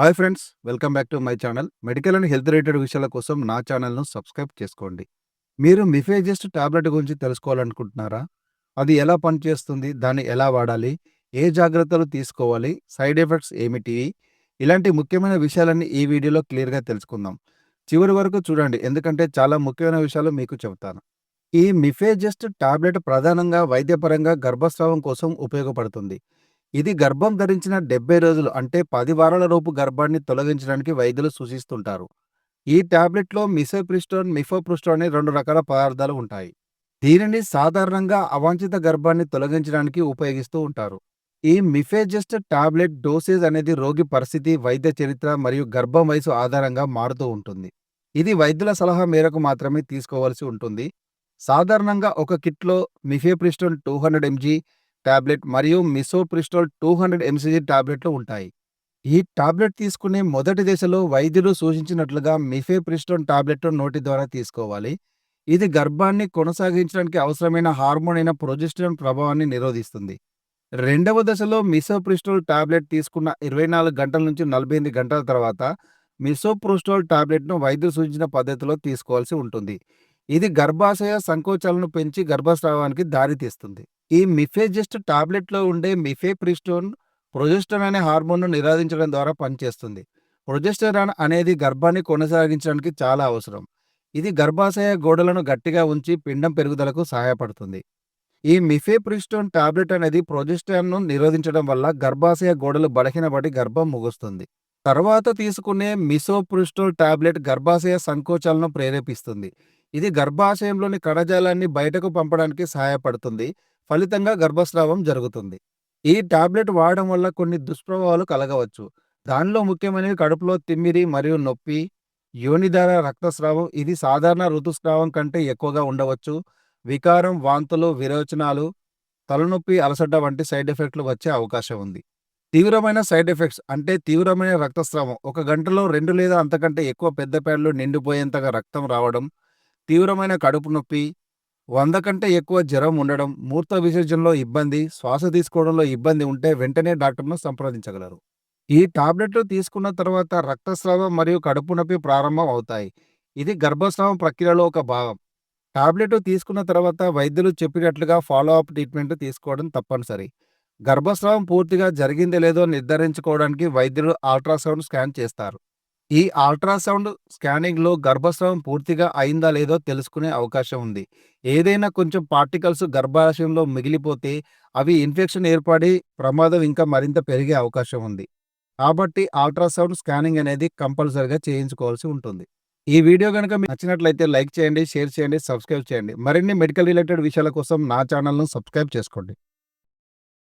Hi friends welcome back to my channel. Medical and health related విషయాల కోసం నా ఛానల్ను సబ్స్క్రైబ్ చేసుకోండి. మీరు మిఫేజెస్ట్ టాబ్లెట్ గురించి తెలుసుకోవాలనుకుంటున్నారా? అది ఎలా పనిచేస్తుంది? దాన్ని ఎలా వాడాలి? ఏ జాగ్రత్తలు తీసుకోవాలి? సైడ్ ఎఫెక్ట్స్ ఏమిటి? ఇలాంటి ముఖ్యమైన విషయాలన్నీ ఈ వీడియోలో క్లియర్గా తెలుసుకుందాం. చివరి వరకు చూడండి ఎందుకంటే చాలా ముఖ్యమైన విషయాలు మీకు చెబుతాను. ఈ మిఫేజెస్ట్ టాబ్లెట్ ప్రధానంగా వైద్యపరంగా గర్భస్రావం కోసం ఉపయోగపడుతుంది. ఇది గర్భం ధరించిన డెబ్బై రోజులు అంటే పది వారాల లోపు గర్భాన్ని తొలగించడానికి వైద్యులు సూచిస్తుంటారు. ఈ టాబ్లెట్లో మిసోప్రిస్టోన్ మిఫోప్రిస్టోన్ అనే రెండు రకాల పదార్థాలు ఉంటాయి. దీనిని సాధారణంగా అవాంఛిత గర్భాన్ని తొలగించడానికి ఉపయోగిస్తూ ఉంటారు. ఈ మిఫేజెస్ట్ టాబ్లెట్ డోసేజ్ అనేది రోగి పరిస్థితి వైద్య చరిత్ర మరియు గర్భం వయసు ఆధారంగా మారుతూ ఉంటుంది. ఇది వైద్యుల సలహా మేరకు మాత్రమే తీసుకోవాల్సి ఉంటుంది. సాధారణంగా ఒక కిట్లో mifepristone two hundred MG tablet మరియు మిసోప్రిస్టోల్ టూ హండ్రెడ్ ఎంసీజీ టాబ్లెట్లు ఉంటాయి. ఈ టాబ్లెట్ తీసుకునే మొదటి దశలో వైద్యులు సూచించినట్లుగా మిఫేప్రిస్టోన్ టాబ్లెట్ నోటి ద్వారా తీసుకోవాలి. ఇది గర్భాన్ని కొనసాగించడానికి అవసరమైన హార్మోన్ అయిన ప్రొజెస్ట్రాన్ ప్రభావాన్ని నిరోధిస్తుంది. రెండవ దశలో మిసోప్రిస్టోల్ టాబ్లెట్ తీసుకున్న ఇరవై నాలుగు గంటల నుంచి నలభై ఎనిమిది గంటల తర్వాత మిసోప్రోస్టోల్ టాబ్లెట్ను వైద్యులు సూచించిన పద్ధతిలో తీసుకోవాల్సి ఉంటుంది. ఇది గర్భాశయ సంకోచాలను పెంచి గర్భస్రావానికి దారితీస్తుంది ఈ మిఫేజిస్ట్ టాబ్లెట్లో ఉండే మిఫేప్రిస్టోన్ ప్రొజెస్టన్ అనే హార్మోన్ను నిరోధించడం ద్వారా పనిచేస్తుంది. ప్రొజెస్టరాన్ అనేది గర్భాన్ని కొనసాగించడానికి చాలా అవసరం. ఇది గర్భాశయ గోడలను గట్టిగా ఉంచి పిండం పెరుగుదలకు సహాయపడుతుంది. ఈ మిఫేప్రిస్టోన్ టాబ్లెట్ అనేది ప్రొజెస్టాన్ను నిరోధించడం వల్ల గర్భాశయ గోడలు బలహీనపడి గర్భం ముగుస్తుంది. తర్వాత తీసుకునే మిసోప్రిస్టోల్ టాబ్లెట్ గర్భాశయ సంకోచాలను ప్రేరేపిస్తుంది. ఇది గర్భాశయంలోని కణజాలాన్ని బయటకు పంపడానికి సహాయపడుతుంది. ఫలితంగా గర్భస్రావం జరుగుతుంది. ఈ టాబ్లెట్ వాడడం వల్ల కొన్ని దుష్ప్రభావాలు కలగవచ్చు. దానిలో ముఖ్యమైనవి కడుపులో తిమ్మిరి మరియు నొప్పి యోనిధార రక్తస్రావం. ఇది సాధారణ ఋతుస్రావం కంటే ఎక్కువగా ఉండవచ్చు. వికారం వాంతులు విరోచనాలు తలనొప్పి అలసట వంటి సైడ్ ఎఫెక్ట్లు వచ్చే అవకాశం ఉంది. తీవ్రమైన సైడ్ ఎఫెక్ట్స్ అంటే తీవ్రమైన రక్తస్రావం. ఒక గంటలో రెండు లేదా అంతకంటే ఎక్కువ పెద్ద పేడలు నిండిపోయేంతగా రక్తం రావడం తీవ్రమైన కడుపు నొప్పి వంద కంటే ఎక్కువ జ్వరం ఉండడం మూర్త విసర్జనలో ఇబ్బంది శ్వాస తీసుకోవడంలో ఇబ్బంది ఉంటే వెంటనే డాక్టర్ను సంప్రదించగలరు. ఈ టాబ్లెట్లు తీసుకున్న తర్వాత రక్తస్రావం మరియు కడుపు నొప్పి ప్రారంభం అవుతాయి. ఇది గర్భస్రావం ప్రక్రియలో ఒక భాగం. టాబ్లెట్ తీసుకున్న తర్వాత వైద్యులు చెప్పినట్లుగా ఫాలో అప్ ట్రీట్మెంట్ తీసుకోవడం తప్పనిసరి. గర్భస్రావం పూర్తిగా జరిగింది లేదో నిర్ధారించుకోవడానికి వైద్యులు అల్ట్రాసౌండ్ స్కాన్ చేస్తారు. ఈ అల్ట్రాసౌండ్ స్కానింగ్లో గర్భస్రావం పూర్తిగా అయిందా లేదో తెలుసుకునే అవకాశం ఉంది. ఏదైనా కొంచెం పార్టికల్స్ గర్భాశయంలో మిగిలిపోతే అవి ఇన్ఫెక్షన్ ఏర్పడి ప్రమాదం ఇంకా మరింత పెరిగే అవకాశం ఉంది. కాబట్టి అల్ట్రాసౌండ్ స్కానింగ్ అనేది కంపల్సరిగా చేయించుకోవాల్సి ఉంటుంది. ఈ వీడియో కనుక మీకు నచ్చినట్లయితే లైక్ చేయండి షేర్ చేయండి సబ్స్క్రైబ్ చేయండి. మరిన్ని మెడికల్ రిలేటెడ్ విషయాల కోసం నా ఛానల్ను సబ్స్క్రైబ్ చేసుకోండి.